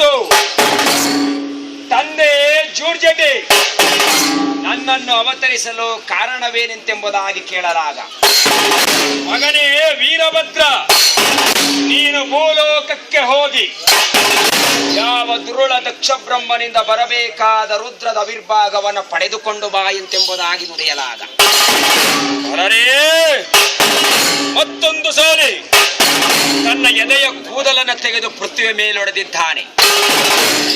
ಬಂತು. ತಂದೆ ಜೂರ್ಜಟಿ, ನನ್ನನ್ನು ಅವತರಿಸಲು ಕಾರಣವೇನೆಂತೆಂಬುದಾಗಿ ಕೇಳಲಾಗ. ಮಗನೇ ವೀರಭದ್ರ, ನೀನು ಭೂಲೋಕಕ್ಕೆ ಹೋಗಿ, ಯಾವ ದುರುಳ ದಕ್ಷ ಬ್ರಹ್ಮನಿಂದ ಬರಬೇಕಾದ ರುದ್ರದ ಅವಿರ್ಭಾಗವನ್ನು ಪಡೆದುಕೊಂಡು ಬಾ ಎಂತೆಂಬುದಾಗಿ ನುಡಿಯಲಾಗ. ಮತ್ತೊಂದು ಸಾರಿ. ತನ್ನ ಎದೆಯ ಕೂದಲನ್ನು ತೆಗೆದು ಪೃಥ್ವಿಯ ಮೇಲೊಡೆದಿದ್ದಾನೆ.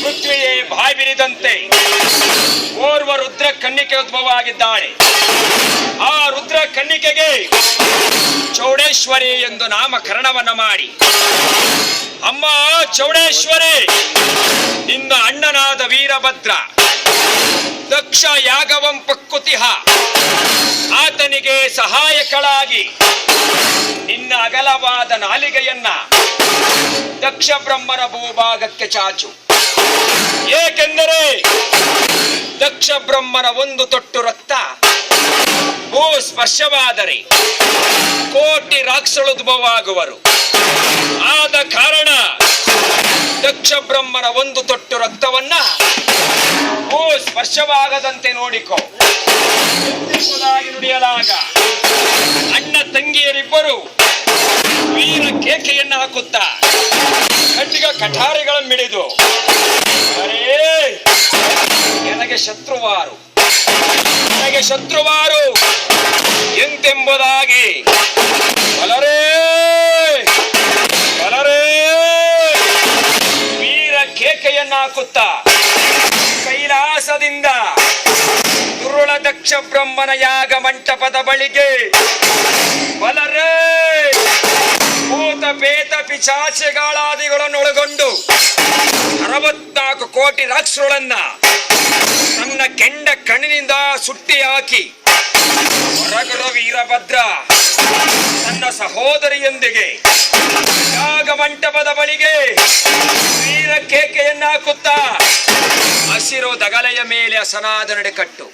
ಪೃಥ್ವಿಯೇ ಬಾಯಿ ಬಿರಿದಂತೆ ಓರ್ವ ರುದ್ರ ಕನ್ನಿಕೆ ಉದ್ಭವ ಆಗಿದ್ದಾಳೆ ಆ ರುದ್ರ ಕನ್ನಿಕೆಗೆ ಚೌಡೇಶ್ವರಿ ಎಂದು ನಾಮಕರಣವನ್ನು ಮಾಡಿ. ಅಮ್ಮ ಚೌಡೇಶ್ವರಿ, ನಿನ್ನ ಅಣ್ಣನಾದ ವೀರಭದ್ರ, ದಕ್ಷ ಯಾಗವಂ ಪಕ್ಕುತಿಹ, ಆತನಿಗೆ ಸಹಾಯಕಳಾಗಿ ಅಗಲವಾದ ನಾಲಿಗೆಯನ್ನ ದಕ್ಷ ಬ್ರಹ್ಮನ ಭೂಭಾಗಕ್ಕೆ ಚಾಚು. ಏಕೆಂದರೆ ದಕ್ಷ ಬ್ರಹ್ಮನ ಒಂದು ತೊಟ್ಟು ರಕ್ತ ಭೂ ಸ್ಪರ್ಶವಾದರೆ ಕೋಟಿ ರಾಕ್ಷಳುದ್ಭವಾಗುವರು ಆದ ಕಾರಣ ದಕ್ಷ ಬ್ರಹ್ಮನ ಒಂದು ತೊಟ್ಟು ರಕ್ತವನ್ನ ಭೂ ಸ್ಪರ್ಶವಾಗದಂತೆ ನೋಡಿಕೋ ನುಡಿಯಲಾಗ. ಅಣ್ಣ ತಂಗಿಯರಿಬ್ಬರು ಖಡ್ಗ ಕಠಾರಿಗಳ ಮಿಡಿದು ನನಗೆ ಶತ್ರುವಾರು. ನನಗೆ ಶತ್ರುವಾರು. ಎಂತೆಂಬುದಾಗಿ. ಬಲರೇ. ಬಲರೇ. ವೀರ ಕೇಕೆಯನ್ನು ಹಾಕುತ್ತಾ ಕೈಲಾಸದಿಂದ ದುರುಳ ದಕ್ಷ ಬ್ರಹ್ಮನ ಯಾಗ ಮಂಟಪದ ಬಳಿಗೆ ಬಲರೇ. ಭೂತ ಪೇತ ಪಿಚಾಚೆಗಳಾದಿಗಳನ್ನು ಒಳಗೊಂಡು ಅರವತ್ನಾಲ್ಕು ಕೋಟಿ ರಾಕ್ಷಗಳನ್ನ ತನ್ನ ಕೆಂಡ ಕಣ್ಣಿನಿಂದ ಸುಟ್ಟಿ ಹಾಕಿ ಹೊರಗರ ವೀರಭದ್ರ ತನ್ನ ಸಹೋದರಿಯೊಂದಿಗೆ ಯಾಗ ಮಂಟಪದ ಬಳಿಗೆ ವೀರ ಕೇಕೆಯನ್ನ ಹಾಕುತ್ತಾ ಹಸಿರು ದಗಲೆಯ ಮೇಲೆ ಅಸನಾದ ನಡೆಕಟ್ಟು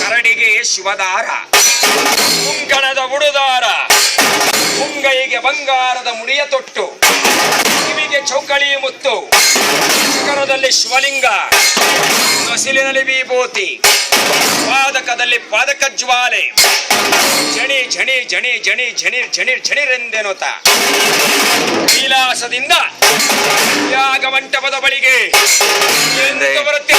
ಕರಡಿಗೆ ಶಿವದಾರ ಕುಂಕಣದ ಉಡುದಾರ ಮುಂಗೈಗೆ ಬಂಗಾರದ ಮುಡಿಯ ತೊಟ್ಟು. ಕಿವಿಗೆ ಚೌಕಳಿ ಮುತ್ತು. ಶಿಖರದಲ್ಲಿ ಶಿವಲಿಂಗ. ನಸಿಲಿನಲ್ಲಿ ವಿಭೂತಿ. ಪಾದಕದಲ್ಲಿ ಪಾದಕ ಜ್ವಾಲೆ. ಜಣಿ ಜಣಿ ಜಣಿ ಜಣಿ ಜಣಿರ್ ಜಣಿರ್ ಜಣಿರೆಂದೆನೋತ. ವಿಲಾಸದಿಂದ ಯಾಗ ಮಂಟಪದ ಬಳಿಗೆ ಬರುತ್ತೆ